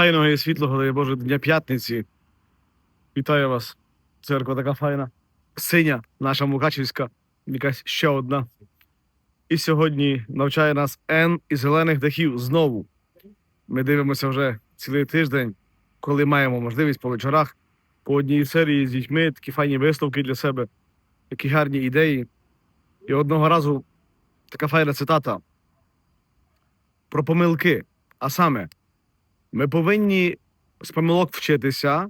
Файного і світлого, дай Боже, Дня п'ятниці. Вітаю вас. Церква така файна. Синя, наша Мукачівська, якась ще одна. І сьогодні навчає нас Н із зелених дахів знову. Ми дивимося вже цілий тиждень, коли маємо можливість по вечорах, по одній серії з дітьми, такі файні висновки для себе, такі гарні ідеї. І одного разу така файна цитата про помилки. А саме, ми повинні з помилок вчитися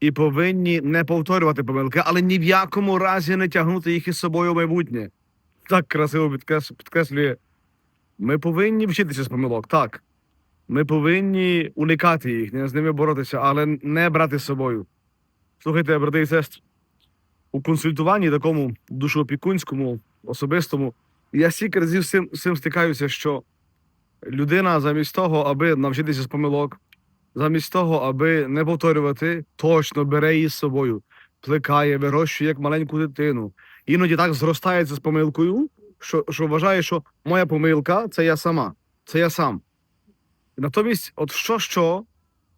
і повинні не повторювати помилки, але ні в якому разі не тягнути їх із собою в майбутнє. Так красиво підкреслює. Ми повинні вчитися з помилок, так. Ми повинні уникати їх, не з ними боротися, але не брати з собою. Слухайте, брати і сестри, у консультуванні такому душоопікунському, особистому, я стільки разів з цим стикаюся, що людина замість того, аби навчитися з помилок, замість того, аби не повторювати, точно бере її з собою, плекає, вирощує як маленьку дитину. Іноді так зростається з помилкою, що, що вважає, що моя помилка це я сама, це я сам. Натомість, от що, що,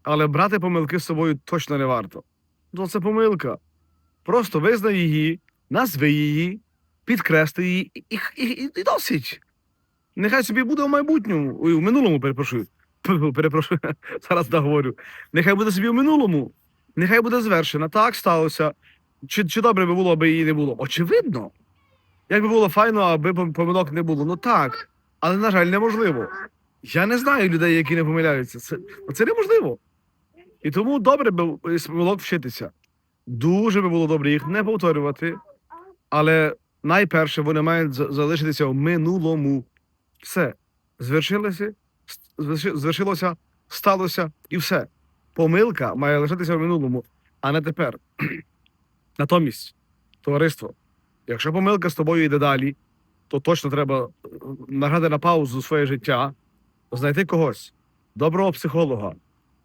але брати помилки з собою точно не варто. Ну, це помилка. Просто визнай її, назви її, підкресли її і, і, і, і досить. Нехай собі буде в майбутньому, ой, у минулому, перепрошую. Перепрошую, зараз договорю. Нехай буде собі в минулому. Нехай буде звершена. Так сталося. Чи, чи добре би було, аби її не було? Очевидно. Як би було файно, аби пом- помилок не було. Ну так. Але, на жаль, неможливо. Я не знаю людей, які не помиляються. Це, це неможливо. І тому добре би помилок вчитися. Дуже би було добре їх не повторювати. Але найперше вони мають залишитися в минулому. Все. Звершилося, звершилося, сталося і все. Помилка має лишитися в минулому, а не тепер. Натомість, товариство, якщо помилка з тобою йде далі, то точно треба е, награти на паузу своє життя, знайти когось, доброго психолога,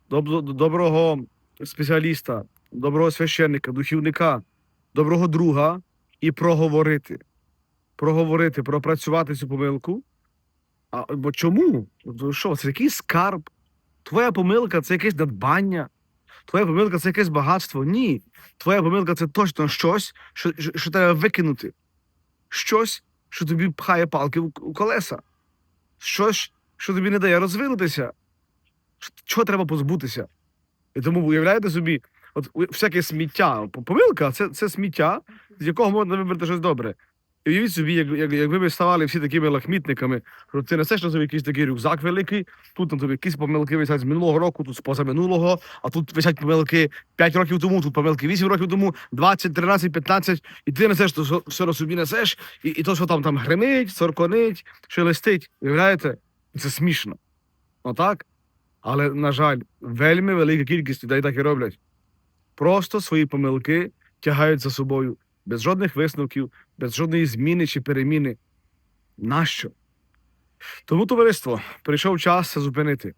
доб- доброго спеціаліста, доброго священника, духівника, доброго друга і проговорити. Проговорити, пропрацювати цю помилку. А, бо чому? Що, це якийсь скарб? Твоя помилка це якесь надбання. Твоя помилка це якесь багатство. Ні. Твоя помилка це точно щось, що, що, що треба викинути. Щось, що тобі пхає палки у, у колеса. Щось, що тобі не дає розвинутися. Чого треба позбутися? І тому уявляєте собі, от всяке сміття, помилка це, це сміття, з якого можна вибрати щось добре. Уявіть собі, як, як, якби ви ставали всі такими лахмітниками, що ти несеш на собі якийсь такий рюкзак великий, тут на тобі якісь помилки висять з минулого року, тут з позаминулого, а тут висять помилки 5 років тому, тут помилки 8 років тому, 20, 13, 15, і ти несеш, то все на собі несеш, і, і то, що там, там гримить, цорконить, шелестить. Уявляєте? Це смішно. Отак. Але, на жаль, вельми велика кількість людей так і роблять. Просто свої помилки тягають за собою без жодних висновків, без жодної зміни чи переміни. Нащо? Тому, товариство, прийшов час зупинити.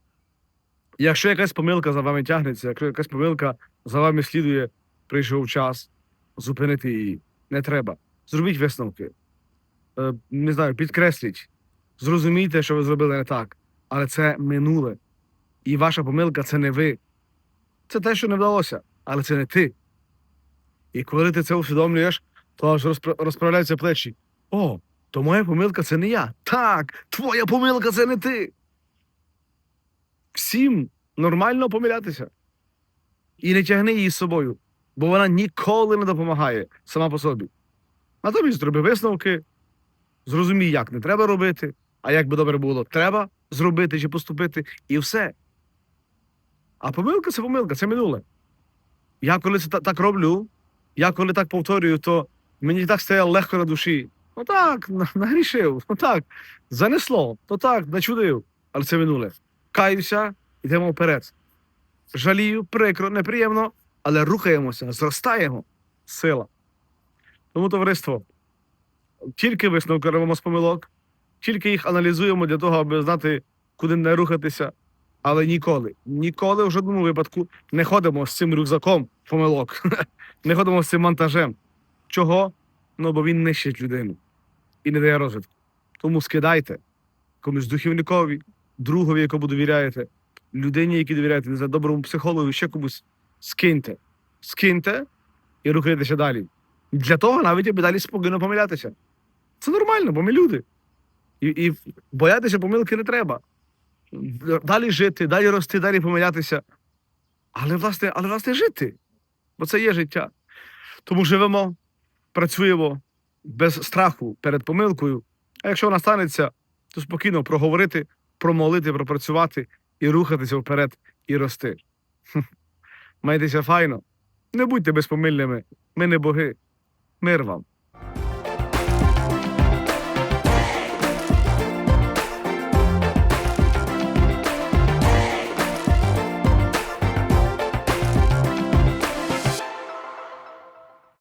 Якщо якась помилка за вами тягнеться, якщо якась помилка за вами слідує, прийшов час зупинити її. Не треба. Зробіть висновки. Е, не знаю, підкресліть. Зрозумійте, що ви зробили не так. Але це минуле. І ваша помилка це не ви. Це те, що не вдалося, але це не ти. І коли ти це усвідомлюєш, то аж розпра- розправляються плечі. О, то моя помилка це не я. Так, твоя помилка це не ти. Всім нормально помилятися. І не тягни її з собою, бо вона ніколи не допомагає сама по собі. Натомість зроби висновки, зрозумій, як не треба робити, а як би добре було, треба зробити чи поступити, і все. А помилка це помилка, це минуле. Я коли це так роблю, я коли так повторюю, то мені так стає легко на душі. Ну так, нагрішив, ну так, занесло, то так, начудив, але це минуле. Каюся, йдемо вперед. Жалію, прикро, неприємно, але рухаємося, зростаємо. Сила. Тому, товариство, тільки висновки робимо з помилок, тільки їх аналізуємо для того, аби знати, куди не рухатися. Але ніколи, ніколи в жодному випадку не ходимо з цим рюкзаком помилок, не ходимо з цим монтажем. Чого? Ну, бо він нищить людину і не дає розвитку. Тому скидайте комусь духівникові, другові, якому довіряєте, людині, якій довіряєте, не знаю, доброму психологу, ще комусь. Скиньте. Скиньте і рухайтеся далі. Для того навіть аби далі спокійно помилятися. Це нормально, бо ми люди. І, і боятися помилки не треба. Далі жити, далі рости, далі помилятися. Але власне, але власне жити. Бо це є життя. Тому живемо, працюємо без страху перед помилкою. А якщо вона станеться, то спокійно проговорити, промолити, пропрацювати і рухатися вперед і рости. Майтеся файно. Не будьте безпомильними. Ми не боги. Мир вам.